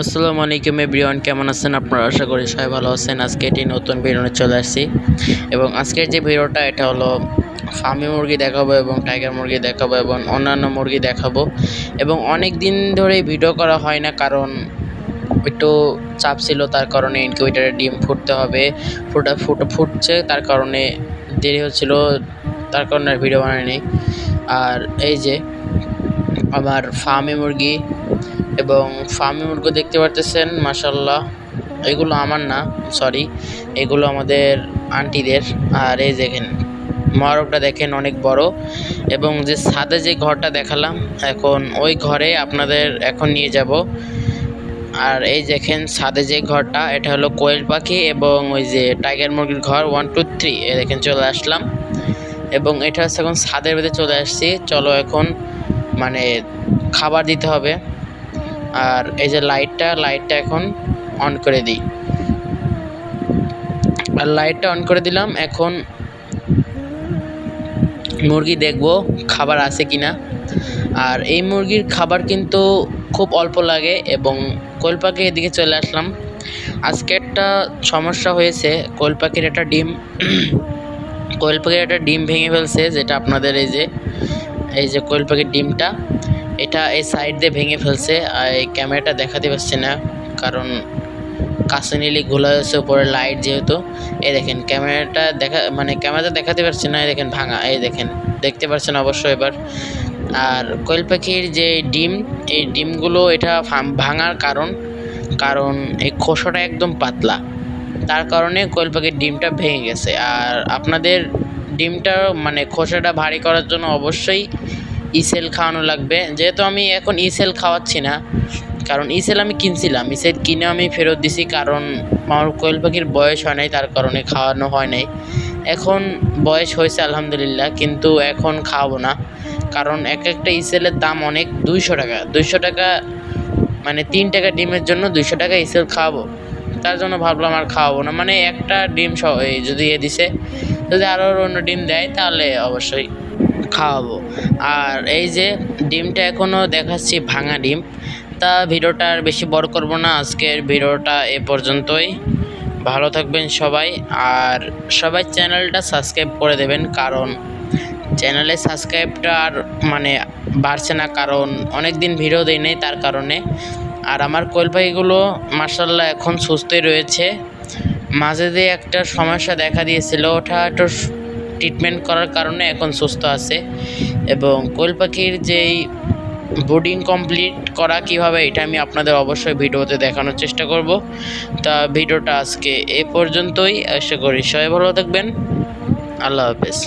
আসসালামু আলাইকুম এভরিওয়ান, কেমন আছেন আপনারা? আশা করি সবাই ভালো আছেন। আজকে এটি নতুন ভিডিও নিয়ে চলে আসছি। এবং আজকের যে ভিডিওটা এটা হলো ফার্মি মুরগি দেখাবো এবং টাইগার মুরগি দেখাবো এবং অন্যান্য মুরগি দেখাবো। এবং অনেক দিন ধরে ভিডিও করা হয় না, কারণ একটু চাপ ছিল, তার কারণে ইনকিউবেটারে ডিম ফুটতে হবে। ফুটা, ফুট, ফুটছে, তার কারণে দেরি হচ্ছিল, তার কারণে ভিডিও বানায়নি আর এই যে আমার ফার্মি মুরগি এবং ফার্মি মুরগি দেখতে পারতেছেন মাসাল্লাহ এগুলো আমার না সরি এগুলো আমাদের আন্টিদের। আর এই দেখেন মরকটা দেখেন অনেক বড়। এবং যে ছাদে যে ঘরটা দেখালাম, এখন ওই ঘরে আপনাদের এখন নিয়ে যাব। আর এই দেখেন, ছাদে যে ঘরটা, এটা হলো কোয়েল পাখি এবং ওই যে টাইগার মুরগির ঘর ওয়ান টু থ্রি এ দেখেন, চলে আসলাম। এবং এটা হচ্ছে এখন ছাদের ভেতরে চলে আসছি। চলো এখন মানে খাবার দিতে হবে। আর এই যে লাইটটা লাইটটা এখন অন করে দিই। আর লাইটটা অন করে দিলাম, এখন মুরগি দেখব খাবার আছে কিনা। আর এই মুরগির খাবার কিন্তু খুব অল্প লাগে এবং কোয়েল পাখি এদিকে চলে আসলাম। আজকে একটা সমস্যা হয়েছে কোয়েল পাখির একটা ডিম কোয়েল পাখির একটা ডিম ভেঙে ফেলছে, যেটা আপনাদের এই যে এই যে কোয়েল পাখির ডিমটা। এটা এই সাইড দিয়ে ভেঙে ফেলছে আর এই ক্যামেরাটা দেখাতে পারছি না, কারণ কাছে নিলে ঘোলা হয়েছে উপরে লাইট যেহেতু। এই দেখেন ক্যামেরাটা দেখা মানে ক্যামেরাটা দেখাতে পারছি না, এই দেখেন ভাঙা, এই দেখেন, দেখতে পাচ্ছেন অবশ্যই এবার। আর কোয়েল পাখির যে ডিম, এই ডিমগুলো এটা ভাঙার কারণ কারণ এই খোসাটা একদম পাতলা। তার কারণে কোয়েল পাখির ডিমটা ভেঙে গেছে। আর আপনাদের ডিমটা মানে খোসাটা ভারী করার জন্য অবশ্যই ইসেল খাওয়ানো লাগবে। যেহেতু আমি এখন ইসেল খাওয়াচ্ছি না, কারণ ইসেল আমি কিনছিলাম। ইসেল কিনে আমি ফেরত দিছি কারণ আমার কোয়েল পাখির বয়স হয় নাই, তার কারণে খাওয়ানো হয় নাই। এখন বয়স হয়েছে আলহামদুলিল্লাহ, কিন্তু এখন খাওয়াবো না। কারণ এক একটা ইসেলের দাম অনেক, দুইশো টাকা। দুইশো টাকা মানে তিন টাকা ডিমের জন্য দুইশো টাকা ইসেল খাওয়াবো। তার জন্য ভাবলাম আর খাওয়াবো না। মানে একটা ডিম যদি এ দিছে, যদি আরও অন্য ডিম দেয়, তাহলে অবশ্যই খাওয়াবো। আর এই যে ডিমটা এখনও দেখাচ্ছি ভাঙা ডিম। তা ভিডিওটা আর বেশি বড় করব না, আজকের ভিডিওটা এ পর্যন্তই। ভালো থাকবেন সবাই, আর সবাই চ্যানেলটা সাবস্ক্রাইব করে দেবেন, কারণ চ্যানেলে সাবস্ক্রাইবটা আর মানে বাড়ছে না, কারণ অনেক দিন ভিডিও দেই নেই তার কারণে। আর আমার কোয়েল পাখিগুলো মার্শাল্লাহ এখন সুস্থই রয়েছে। মাঝে দিয়ে একটা সমস্যা দেখা দিয়েছিল, ওটা একটু ট্রিটমেন্ট করার কারণে এখন সুস্থ আছে। এবং কোয়েল পাখির যেই বোর্ডিং কমপ্লিট করা কীভাবে, এটা আমি আপনাদের অবশ্যই ভিডিওতে দেখানোর চেষ্টা করব। তা ভিডিওটা আজকে এ পর্যন্তই। আশা করি সবাই ভালো থাকবেন। আল্লাহ হাফেজ।